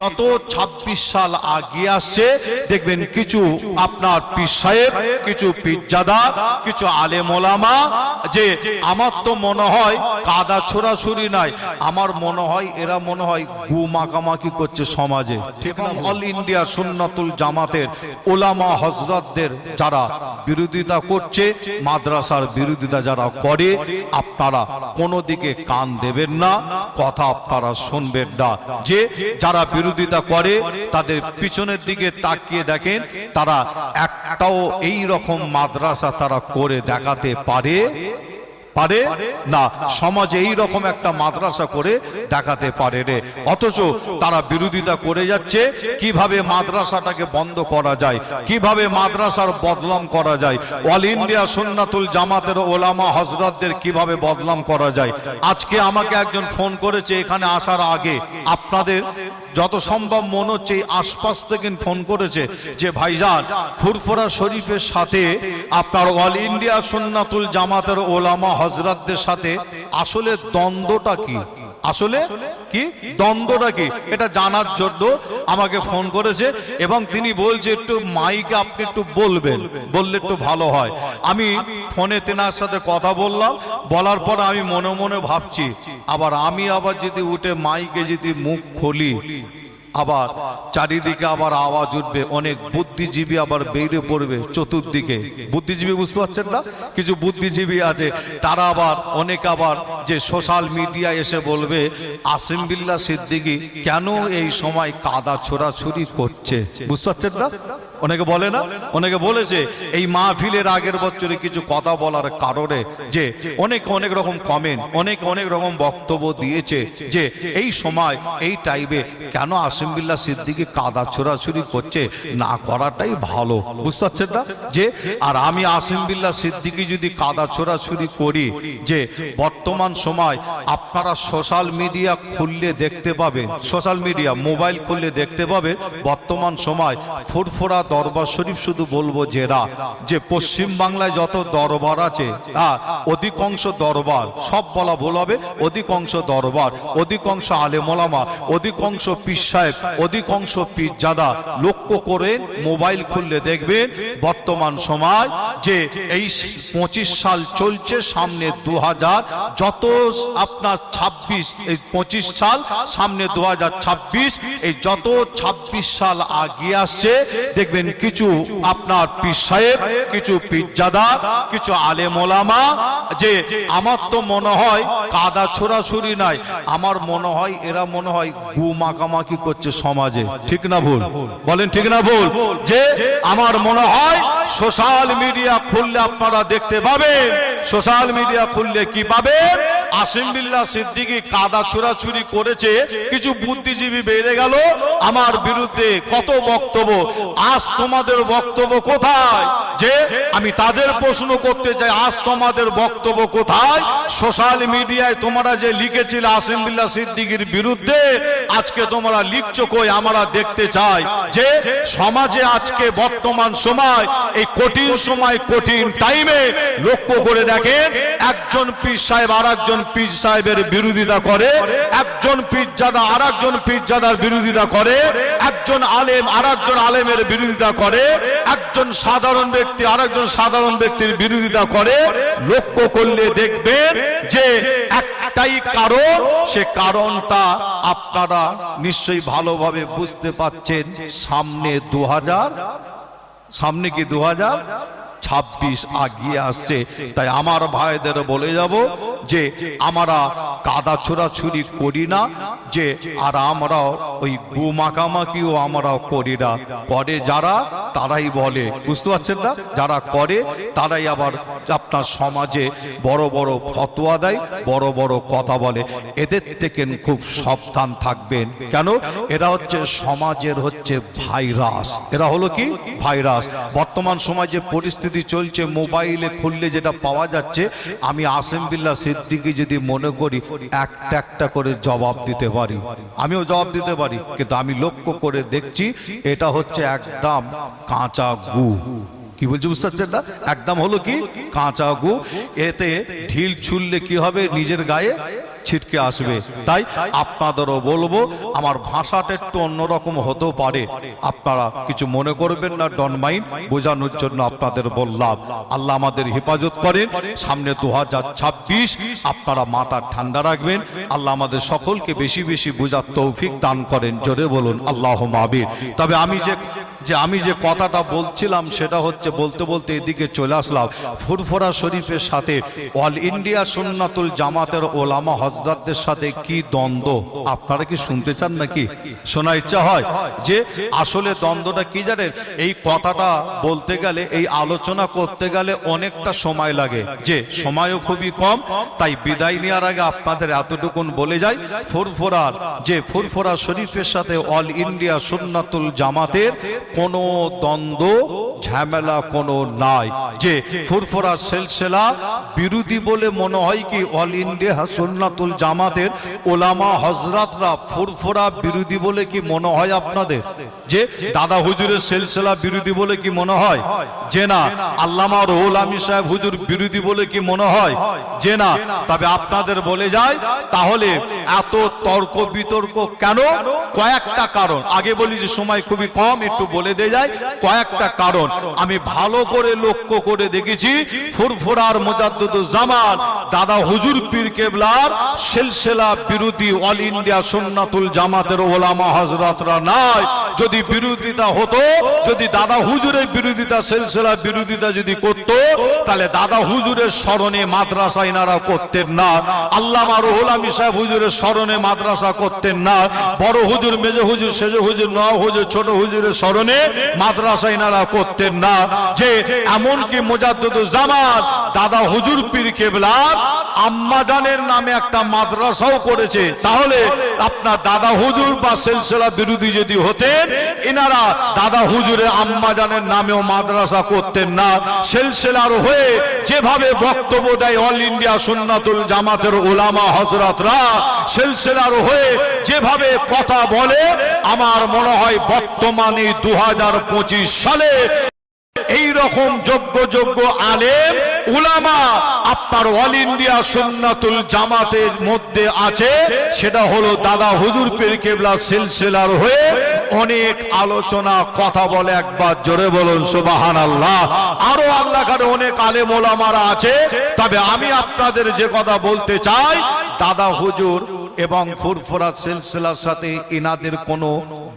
যত ২৬ সাল আগে আসছে। দেখবেন কিছু আপনার পীর সাহেব কিছু পীরজাদা কিছু আলেম যে আমার তো মনে হয় কাদা ছোড়াছুরি নাই। আমার মনে হয় এরা মনে হয় গু মাখামাখি করছে সমাজে। ঠিক অল ইন্ডিয়া সুন্নাতুল জামাতের ওলামা হজরতদের যারা বিরোধিতা করছে মাদ্রাসার বিরোধিতা যারা করে আপনারা কোনো দিকে কান দেবেন না। কথা আপনারা শুনবেন না। যে যারা বিরোধিতা করে, তাদের পিছনের দিকে তাকিয়ে দেখেন, তারা একটাও এই রকম মাদ্রাসা তারা করে দেখাতে পারে পারে না? সমাজে এই রকম একটা মাদ্রাসা করে দেখাতে পারে রে। অথচ তারা বিরোধিতা করে যাচ্ছে, কীভাবে মাদ্রাসাটাকে বন্ধ করা যায়, কীভাবে মাদ্রাসার বদলাম করা যায়, অল ইন্ডিয়া সুন্নাতুল জামাতের ওলামা হজরতদের কীভাবে বদলাম করা যায়। আজকে আমাকে একজন ফোন করেছে এখানে আসার আগে, আপনাদের যত সম্ভব মনে হচ্ছে এই আশপাশ থেকে ফোন করেছে যে, ভাইজান, ফুরফুরা শরীফের সাথে আপনার অল ইন্ডিয়া সুন্নাতুল জামাতের ওলামা হজরতদের সাথে আসলে দ্বন্দ্বটা কি? আসলে কি? দ্বন্দ্বটা কি? এটা জানার জন্য আমাকে ফোন করেছে এবং তিনি বলছে, একটু মাইকে আপনি একটু বলবেন, বললে একটু ভালো হয়। আমি ফোনে তেনার সাথে কথা বললাম, বলার পর আমি মনে মনে ভাবছি, আবার আমি আবার যদি উঠে মাইকে যদি মুখ খুলি আবার চারিদিকে আবার আওয়াজ উঠবে, অনেক বুদ্ধিজীবী আবার বেরিয়ে পড়বে চতুর্দিকে। বুদ্ধিজীবী বুঝতে পারছেন না? কিছু বুদ্ধিজীবী আছে, তারা আবার, অনেক আবার যে সোশ্যাল মিডিয়া এসে বলবে, আসিম বিল্লা সিদ্দিকি, কেন এই সময় কাদা ছোড়াছুরি করছে? বুঝতে পারছেন না? অনেকে বলে না? অনেকে বলেছে, এই মাহফিলের আগের বছরে কিছু কথা বলার কারণে যে অনেক অনেক রকম কমেন্ট অনেক অনেক রকম বক্তব্য দিয়েছে যে এই সময়, এই টাইমে কেন আসিমবিল্লা সিদ্দিকি কাদা ছোড়াছুরি করছে? না করাটাই ভালো। বুঝতে পারছেন না? যে, আর আমি আসিমবিল্লা সিদ্দিকি যদি কাদা ছোড়াছুরি করি, যে বর্তমান সময় আপনারা সোশ্যাল মিডিয়া খুললে দেখতে পাবেন সোশ্যাল মিডিয়া মোবাইল খুললে দেখতে পাবেন, বর্তমান সময় ফুরফুরা দরবার শরীফ শুধু বলব যেরা যে পশ্চিম বাংলায় যত দরবার আছে হ্যাঁ, অধিকাংশ দরবার সব বলা ভুল হবে অধিকাংশ দরবার অধিকাংশ আলেমোলামা অধিকাংশ পীর সাহেব অধিকাংশ পীরজাদা লক্ষ্য করে মোবাইল খুললে দেখবেন বর্তমান সময় যে এই পঁচিশ সাল চলছে সামনে দু হাজার যত আপনার ছাব্বিশ এই পঁচিশ সাল সামনে দু হাজার ছাব্বিশ এই যত ছাব্বিশ সাল আগিয়ে আসছে দেখবেন কিছু আপনার পীর সাহেব, কিছু পীরজাদা কিছু আলেম ওলামা, যে আমার তো মনে হয় কাদা ছোড়াছুরি নাই, আমার মনে হয় এরা মনে হয় গু মাখামাখি করছে সমাজে। ঠিক না ভুল? বলেন, ঠিক না ভুল? যে আমার মনে হয় সোশ্যাল মিডিয়া খুললে আপনারা দেখতে পাবেন, সোশ্যাল মিডিয়া খুললে কি পাবেন? আসিম বিল্লা সিদ্দিকি কাদা ছোড়াছুরি করেছে, কিছু বুদ্ধিজীবী বেড়ে গেল, আমার বিরুদ্ধে কত বক্তব্য, আজ তোমাদের বক্তব্য কোথায়? যে আমি তাদের প্রশ্ন করতে চাই, আজ তোমাদের বক্তব্য কোথায়? সোশ্যাল মিডিয়ায় তোমরা যে লিখেছিলে আসিমবিল্লা সিদ্দিকির বিরুদ্ধে, আজকে তোমরা লিখছো কই? আমরা দেখতে চাই যে সমাজে আজকে বর্তমান সময়, এই কঠিন সময়, কঠিন টাইমে লক্ষ্য করে দেখেন, একজন পীর সাহেব আর একজন পীর সাহেবের বিরোধিতা করে, একজন পীরজাদা আর একজন পীরজাদার বিরোধিতা করে, একজন আলেম আর একজন আলেমের বিরোধিতা করে, একজন সাধারণ ব্যক্তি আর একজন সাধারণ ব্যক্তির বিরোধিতা করে, লক্ষ্য করলে দেখবেন যে একটাই কারণ, সে কারণটা আপনারা নিশ্চয়ই ভালোভাবে বুঝতে পাচ্ছেন। সামনে দু হাজার সামনে কি দু হাজার ছাব্বিশ আগিয়ে আসছে। তাই আমার ভাইদের বলে যাব যে, আমরা কাদা ছোড়াছুরি করি না, যে, আর আমরা ওই গু আমরা করি না। করে যারা, তারাই বলে। বুঝতে পারছেন না? যারা করে, তারাই আবার আপনার সমাজে বড় বড় ফতোয়া দেয়, বড় বড় কথা বলে। এদের থেকে খুব সাবধান থাকবেন। কেন? এরা হচ্ছে সমাজের হচ্ছে ভাইরাস। এরা হলো কি? ভাইরাস। বর্তমান সময় যে পরিস্থিতি চলছে, মোবাইলে খুললে যেটা পাওয়া যাচ্ছে, আমি আসেম বিল্লা সিদ্দিকি যদি মনে করি, একটা একটা করে জবাব দিতে পারি। আমিও জবাব দিতে পারি, কিন্তু আমি লক্ষ্য করে দেখছি, এটা হচ্ছে একদম কাঁচা গু। কি বলছি বুঝতে পারছেন না? একদম হলো কি? কাঁচা গু। এতে ঢিল ছুললে কি হবে? নিজের গায়ে ছিটকে আসবে। তাই আপনাদেরও বলব, আমার ভাষাটা একটু অন্যরকম হতেও পারে। আপনারা কিছু মনে করবেন না ডন মাইন্ড বোঝানোর জন্য আপনাদের বললাম। আল্লাহ আমাদের হেফাজত করেন। সামনে দু আপনারা মাথা ঠান্ডা রাখবেন। আল্লাহ আমাদের সকলকে বেশি বেশি বোঝার তৌফিক দান করেন। জোরে বলুন আল্লাহ মাবির তবে আমি যে যে, আমি যে কথাটা বলছিলাম, সেটা হচ্ছে বলতে বলতে এদিকে চলে আসলাম। ফুরফুরা শরীফের সাথে অল ইন্ডিয়া সুন্নাতুল জামাতের ওলামা হজরতদের সাথে কি দ্বন্দ্ব? আপনারা কি শুনতে চান নাকি? শোনা ইচ্ছা হয় যে আসলে দ্বন্দ্বটা কি জানেন? এই কথাটা বলতে গেলে, এই আলোচনা করতে গেলে অনেকটা সময় লাগে। যে সময়ও খুবই কম, তাই বিদায় নেওয়ার আগে আপনাদের এতটুকুন বলে যাই। ফুরফুরার, যে ফুরফুরা শরীফের সাথে অল ইন্ডিয়া সুন্নাতুল জামাতের কোনো দ্বন্দ্ব, ঝামেলা কোনো নাই। যে ফুরফুরা সেলসেলা বিরোধী বলে মনে হয় কি, অল ইন্ডিয়া সুন্নাতুল জামাতের ওলামা হজরতরা ফুরফুরা বিরোধী বলে কি মনে হয় আপনাদের? যে দাদা হুজুরের সেলসেলা বিরোধী বলে কি মনে হয়? যে না, আল্লামা রহুল আলী সাহেব হুজুর বিরোধী বলে কি মনে হয়? যে না, তবে আপনাদের বলে যায়, তাহলে এত তর্ক বিতর্ক কেন? কয়েকটা কারণ। আগে বলি যে সময় খুবই কম, একটু বলে দিয়ে যায় কয়েকটা কারণ। আমি ভালো করে লক্ষ্য করে দেখেছি, ফুরফুরার জামান, দাদা হুজুর পীর কেবলার সিলসিলা বিরোধী অল ইন্ডিয়া সুন্নাতুল জামাতের ওলামা হজরতরা নাই। যদি বিরোধিতা হতো, যদি দাদা হুজুরের বিরোধিতা সিলসিলা বিরোধিতা যদি করত, তাহলে দাদা হুজুরের স্মরণে মাদ্রাসা ইনারা করতেন না। আল্লামা রুহুল সাহেব হুজুরের স্মরণে মাদ্রাসা করতেন না। বড় হুজুর, মেজে হুজুর, সেজ হুজুর নয় হুজুর, ছোট হুজুরের স্মরণে মাদ্রাসা ইনারা করতেন না। যে এমনকি জামান দাদা হুজুর পীর কেবলার আম্মাজানের নামে একটা মাদ্রাসাও করেছে। তাহলে আপনার দাদা হুজুর বা সিলসিলা বিরোধী যদি হতেন এনারা দাদা হুজুরে আম্মাজানের নামেও মাদ্রাসা করতেন না। সিলসিলার হয়ে যেভাবে বক্তব্য দেয় অল ইন্ডিয়া সুন্নাতুল জামাতের ওলামা হজরতরা সিলসিলার হয়ে যেভাবে কথা বলে, আমার মনে হয় বর্তমানে দু হাজার পঁচিশ সালে এই রকম যোগ্য যোগ্য আলেম, উলামা আপনার অল ইন্ডিয়া সুন্নাতুল জামাতের মধ্যে আছে। সেটা হলো দাদা হুজুর পীর কেবলা সিলসিলার হয়ে অনেক আলোচনা, কথা বলে একবার জোরে বলুন সুবাহান আল্লাহ আরও আল্লাহ কারে অনেক আলে মোলামারা আছে। তবে আমি আপনাদের যে কথা বলতে চাই, দাদা হুজুর এবং ফুরফুরা সিলসিলার সাথে এনাদের কোনো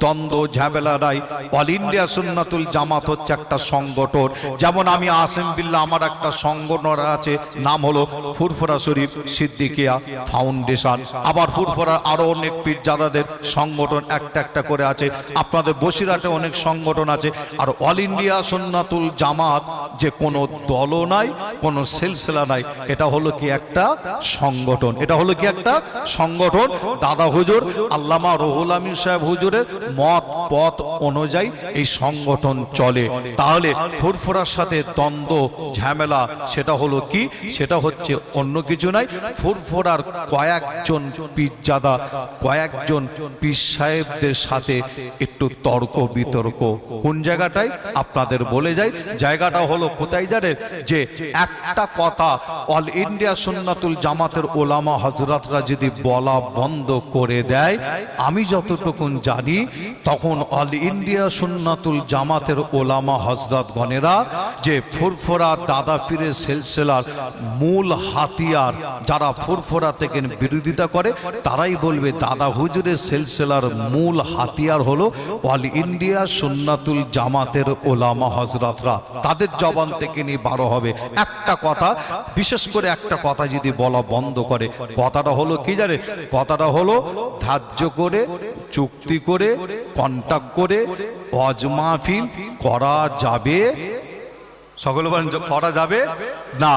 দ্বন্দ্ব, ঝামেলা নাই। অল ইন্ডিয়া সুন্নাতুল জামাত হচ্ছে একটা সংগঠন। যেমন আমি আসেম বিল্লা, আমার একটা সংগঠন আছে, নাম হলো ফুরফুরা শরীফ সিদ্দিকিয়া ফাউন্ডেশন। আবার ফুরফুরা আরও অনেক পীরজাদাদের সংগঠন একটা একটা করে আছে। আপনাদের বসিরাটে অনেক সংগঠন আছে। আর অল ইন্ডিয়া সুন্নাতুল জামাত যে কোনো দলও নাই, কোনো সিলসিলা নাই, এটা হলো কি একটা সংগঠন। এটা হলো কি একটা সংগঠন? দাদা হুজুর, আল্লামা রহুল আমিন সাহেব হুজুরের মত, পথ অনুযায়ী এই সংগঠন চলে। তাহলে ফুরফুরার সাথে দ্বন্দ্ব, ঝামেলা, সেটা হলো কি? সেটা হচ্ছে অন্য কিছু নাই। ফুরফুরার কয়েকজন পিজ্জাদা কয়েকজন পীর সাহেবদের সাথে একটু তর্ক বিতর্ক। কোন জায়গাটায় আপনাদের বলে যাই। জায়গাটা হলো কোথায় জানেন? যে একটা কথা, অল ইন্ডিয়া সুন্নাতুল জামাতের ওলামা হজরতরা যদি বলা বন্ধ করে দেয়। আমি যতটুকুন জানি, তখন অল ইন্ডিয়া সুন্নাতুল জামাতের ওলামা হজরত গণেরা যে ফুরফুরা দাদা পীরের সেলসেলার মূল হাতিয়ার যারা ফুরফুরা থেকে বিরোধিতা করে, তারাই বলবে, দাদা হুজুরের সেলসেলার মূল হাতিয়ার হলো অল ইন্ডিয়া সুন্নাতুল জামাতের ওলামা হজরতরা তাদের জবান থেকে নিয়ে বারো হবে। একটা কথা, বিশেষ করে একটা কথা যদি বলা বন্ধ করে, কথাটা হলো কি জানে? কথাটা হলো ধার্য করে চুক্তি করে কন্ট্যাক্ট করে অজমাফিল করা যাবে সকল বলেন করা যাবে? না।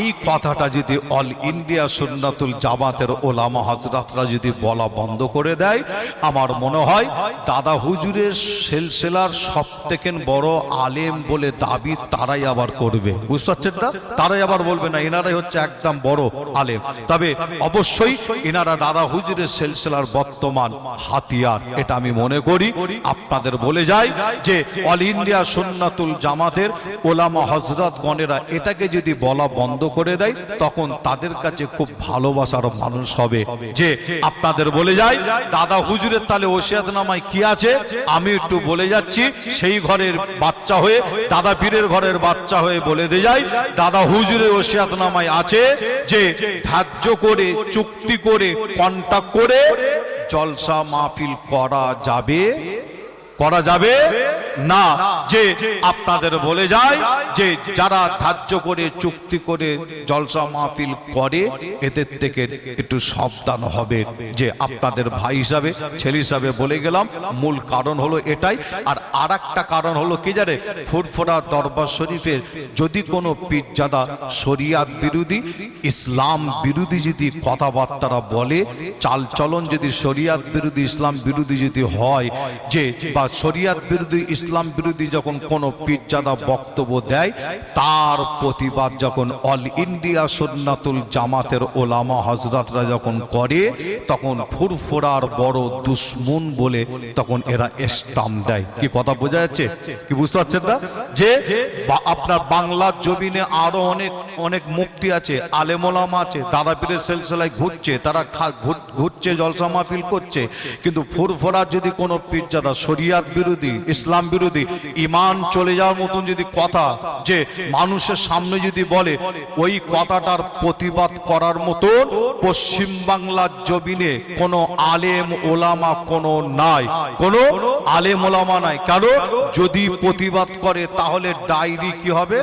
এই কথাটা যদি অল ইন্ডিয়া সুন্নাতুল জামাতের ওলামা হজরতরা যদি বলা বন্ধ করে দেয়, আমার মনে হয় দাদা হুজুরের সেলসেলার সব থেকে বড় আলেম বলে দাবি তারাই আবার করবে। বুঝতে পারছেন না? তারাই আবার বলবে না, এনারাই হচ্ছে একদম বড় আলেম। তবে অবশ্যই এনারা দাদা হুজুরের সেলসেলার বর্তমান হাতিয়ার, এটা আমি মনে করি। আপনাদের বলে যাই যে অল ইন্ডিয়া সুন্নাতুল জামাতের ওলামা হজরত গণেরা এটাকে যদি বলা বন্ধ করে দেয়, তখন তাদের কাছে খুব ভালোবাসার মানুষ হবে। যে, আপনাদের বলে যায় দাদা হুজুরের তালে ওসিয়াত নামায় কি আছে? আমি একটু বলে যাচ্ছি, সেই ঘরের বাচ্চা হয়ে, দাদা পীরের ঘরের বাচ্চা হয়ে বলে দিয়ে যাই, দাদা হুজুরের ওসিয়াত নামায় আছে যে, ধার্য করে, চুক্তি করে, কন্টাক্ট করে, জলসা মাহফিল করা যাবে? করা যাবে? না যে আপনাদের বলে যায় যে যারা ধার্য করে চুক্তি করে জলসা মাহফিল করে এদের থেকে একটু সাবধান হবে যে আপনাদের ভাই হিসাবে ছেলে হিসাবে বলে গেলাম মূল কারণ হলো এটাই। আর আর একটা কারণ হলো কি জানে ফুরফুরা দরবার শরীফের যদি কোনো পীরজাদা শরিয়াত বিরোধী ইসলাম বিরোধী যদি কথাবার্তারা বলে চালচলন যদি শরিয়াত বিরোধী ইসলাম বিরোধী যদি হয় যে বা শরিয়াত বিরোধী ইসলাম বিরোধী যখন কোনো পীরজাদা বক্তব্য দেয়, তার প্রতিবাদ যখন অল ইন্ডিয়া সুন্নাতুল জামাতের ওলামা হজরতরা যখন করে, তখন ফুরফুরার বড় দুশ্মন বলে তখন এরা স্টাম দেয়। কি কথা বোঝা যাচ্ছে? কি বুঝতে পারছেন না? যে আপনার বাংলার জমিনে আরও অনেক অনেক মুক্তি আছে আলেমোলামা আছে, দাদা পীরের সেলসেলায় ঘুরছে, তারা ঘুরছে, জলসা মাহফিল করছে, কিন্তু ফুরফুরার যদি কোনো পীরজাদা শরিয়াত বিরোধী, ইসলাম বিরোধী ইমান চলে যাওয়ার মতন যদি কথা যে মানুষের সামনে যদি বলে, ওই কথাটার প্রতিবাদ করার মতো পশ্চিম বাংলার জমিনে কোনো আলেম ওলামা কোনো নাই। কোনো আলেম ওলামা নাই। কেন? যদি প্রতিবাদ করে, তাহলে ডায়েরি কি হবে?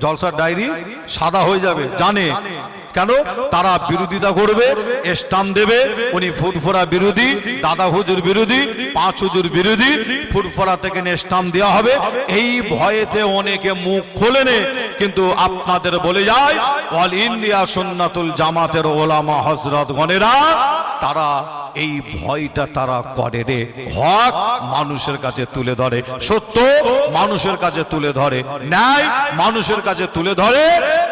জলসার ডায়েরি সাদা হয়ে যাবে। জানে? কেন? তারা বিরোধিতা করবে স্টাম দেবে। উনি ফুরফুরা বিরোধী দাদা হুজুর বিরোধী পাঁচ হুজুর বিরোধী ফুরফুরা থেকে স্টাম দেওয়া হবে। এই ভয়েতে অনেকে মুখ খোলেনে কিন্তু আপনাদের বলে যায় অল ইন্ডিয়া সুন্নাতুল জামাতের ওলামা হজরত গণেরা তারা এই ভয়টা তারা করে রে। হক মানুষের কাছে তুলে ধরে। সত্য মানুষের কাছে তুলে ধরে। ন্যায় মানুষের কাছে তুলে ধরে।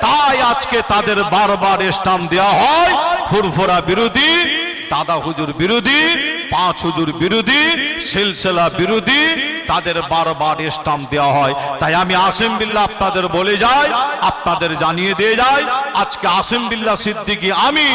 তাই আজকে তাদের বারবার স্টাম দেওয়া হয়। ফুরফুরা বিরোধী দাদা হুজুর বিরোধী পাঁচ হুজুর বিরোধী সিলসিলা বিরোধী তাদের বারবার স্টাম দেওয়া হয়। তাই আমি আসিম বিল্লাহ আপনাদের বলে যাই, আপনাদের জানিয়ে দিয়ে যাই, আজকে আসিম বিল্লাহ সিদ্দিকী, আমি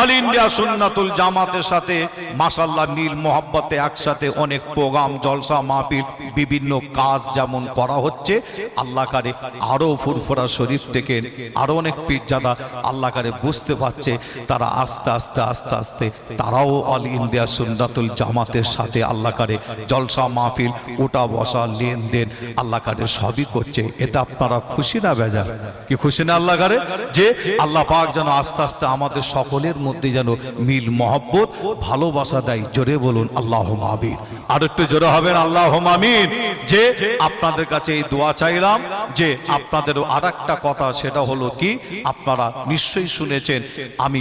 অল ইন্ডিয়া সুন্নাতুল জামাতের সাথে মাসাল্লাহ নীল মোহাব্বতে একসাথে অনেক প্রোগ্রাম, জলসা মাহফিল, বিভিন্ন কাজ যেমন করা হচ্ছে, আল্লাহ কারে আরও ফুরফুরা শরীফ থেকে আরও অনেক পীরজাদা আল্লাহ কারে বুঝতে পারছে, তারা আস্তে আস্তে আস্তে আস্তে, তারাও অল ইন্ডিয়া সুন্নাতুল জামাতের সাথে আল্লাহ কারে জলসা মাহফিল ওটা বসা লেনদেন আল্লাহ কারে সবই করছে, এতে আপনারা খুশি না বেজা কি খুশি না আল্লাহ কারে যে আল্লাহ পাক যেন আস্তে আস্তে আমাদের সকলের মধ্যে যেন মিল, মহব্বত, ভালোবাসা দেয়। জোরে বলুন আল্লাহ মামিন আর একটু জোরে হবেন আল্লাহ মামিন যে আপনাদের কাছে এই দোয়া চাইলাম, যে আপনাদের আর কথা, সেটা হলো কি? আপনারা নিশ্চয়ই শুনেছেন, আমি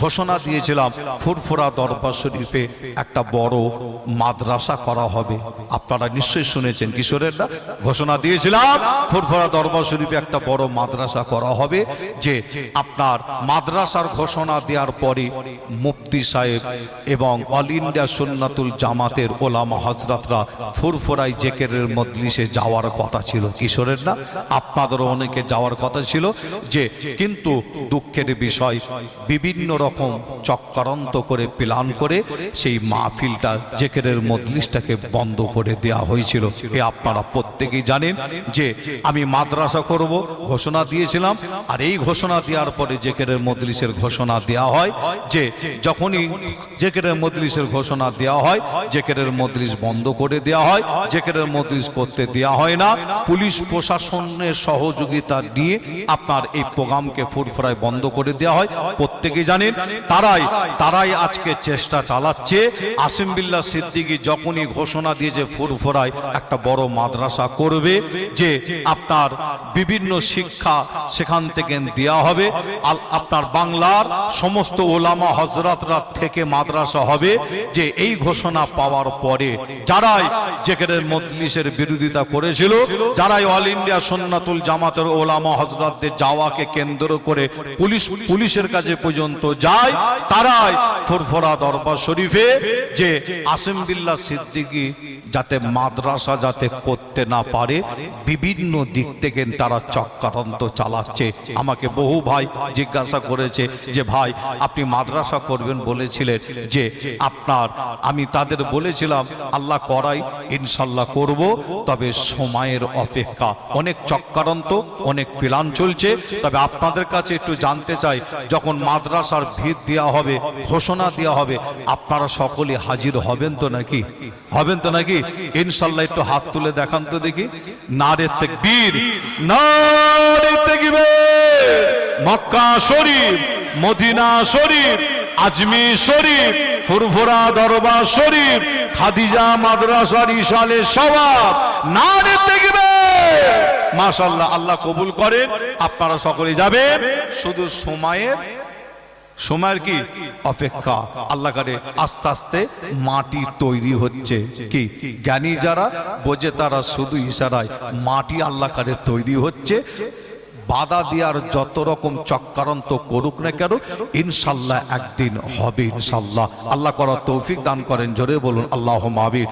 ঘোষণা দিয়েছিলাম, ফুরফুরা দরবার শরীফে একটা বড় মাদ্রাসা করা হবে। আপনারা নিশ্চয়ই শুনেছেন, কিশোরের ঘোষণা দিয়েছিলাম, ফুরফুরা দরবার শরীফে একটা বড় মাদ্রাসা করা হবে, যে আপনার মাদ্রাসার ঘোষণা দেওয়ার পরে মুফতি সাহেব এবং অল ইন্ডিয়া সুন্নাতুল জামাতের ওলামা হজরতরা ফুরফুরাই জেকেরের মজলিসে যাওয়ার কথা ছিল। কিশোরের না, আপনাদেরও অনেকে যাওয়ার কথা ছিল যে, কিন্তু দুঃখের বিষয়, বিভিন্ন রকম চক্রান্ত করে, প্ল্যান করে সেই মাহফিলটা, জেকেরের মজলিসটাকে বন্ধ করে দেওয়া হয়েছিল। এ আপনারা প্রত্যেকেই জানেন যে, আমি মাদ্রাসা করব, ঘোষণা দিয়েছিলাম, আর এই ঘোষণা দেওয়ার পরে জেকেরের মজলিসের ঘোষণা দেওয়া হয় যে, যখনই জেকেরের মজলিসের ঘোষণা দেওয়া হয়, জেকেরের মজলিস বন্ধ করে দেওয়া হয়, জেকেরের মজলিস করতে দেওয়া হয় না। পুলিশ প্রশাসনের সহযোগিতা নিয়ে আপনার এই প্রোগ্রামকে ফুরফুরায় বন্ধ করে দেওয়া হয়। প্রত্যেকে জানেন, তারাই তারাই আজকে চেষ্টা চালাচ্ছে। আসিম বিল্লাহ সিদ্দিকী যখনই ঘোষণা দিয়েছে ফুরফুরায় একটা বড় মাদ্রাসা করবে, যে আপনার বিভিন্ন শিক্ষা সেখান থেকে দেওয়া হবে আপনার বাংলার সমস্ত ওলামা হজরতরা থেকে মাদ্রাসা হবে, যে এই ঘোষণা পাওয়ার পরে যারাই যেখানে মজলিস কিসের বিরোধিতা করেছিল, যারাই অল ইন্ডিয়া সন্ন্যাতুল জামাতের ওলামা হজরতদের যাওয়াকে কেন্দ্র করে পুলিশ পুলিশের কাছে পর্যন্ত যায়, তারাই ফুরফুরা দরবার শরীফে যে আসিম সিদ্দিকী যাতে মাদ্রাসা যাতে করতে না পারে, বিভিন্ন দিক থেকে তারা চক্রান্ত চালাচ্ছে। আমাকে বহু ভাই জিজ্ঞাসা করেছে যে, ভাই, আপনি মাদ্রাসা করবেন বলেছিলেন যে, আপনার, আমি তাদের বলেছিলাম, আল্লাহ করাই, ইনশাল্লাহ করব। তবে সময়ের অপেক্ষা। অনেক চক্রান্ত, অনেক প্ল্যান চলছে। তবে আপনাদের কাছে একটু জানতে চাই, যখন মাদ্রাসার ভিত দেওয়া হবে, ঘোষণা দেওয়া হবে, আপনারা সকলে হাজির হবেন তো নাকি? হবেন তো নাকি? ইনশাল্লাহ একটু হাত তুলে দেখান তো দেখি। নারে তেকবীর, নারে মক্কা শরীফ, মদিনা শরীফ, আজমি শরীফ ফুরফুরা দরবার শরীফ, খাদিজা মাদ্রাসার ইশালে সবাব নারে তেকবীর মাশাআল্লাহ, আল্লাহ কবুল করেন, আপনারা সকলে যাবেন। শুধু সময়ের সময়ের কি? অপেক্ষা। আল্লাহ করে আস্তে আস্তে মাটি তৈরি হচ্ছে। কি? জ্ঞানী যারা বোঝে তারা শুধু ইশারায় মাটি আল্লাহ করে তৈরি হচ্ছে। বাধা দেওয়ার যত রকম চক্রান্ত করুক না কেন, ইনশাল্লাহ একদিন হবে ইনশাল্লাহ। আল্লাহ করার তৌফিক দান করেন। জোরে বলুন আল্লাহ মাবির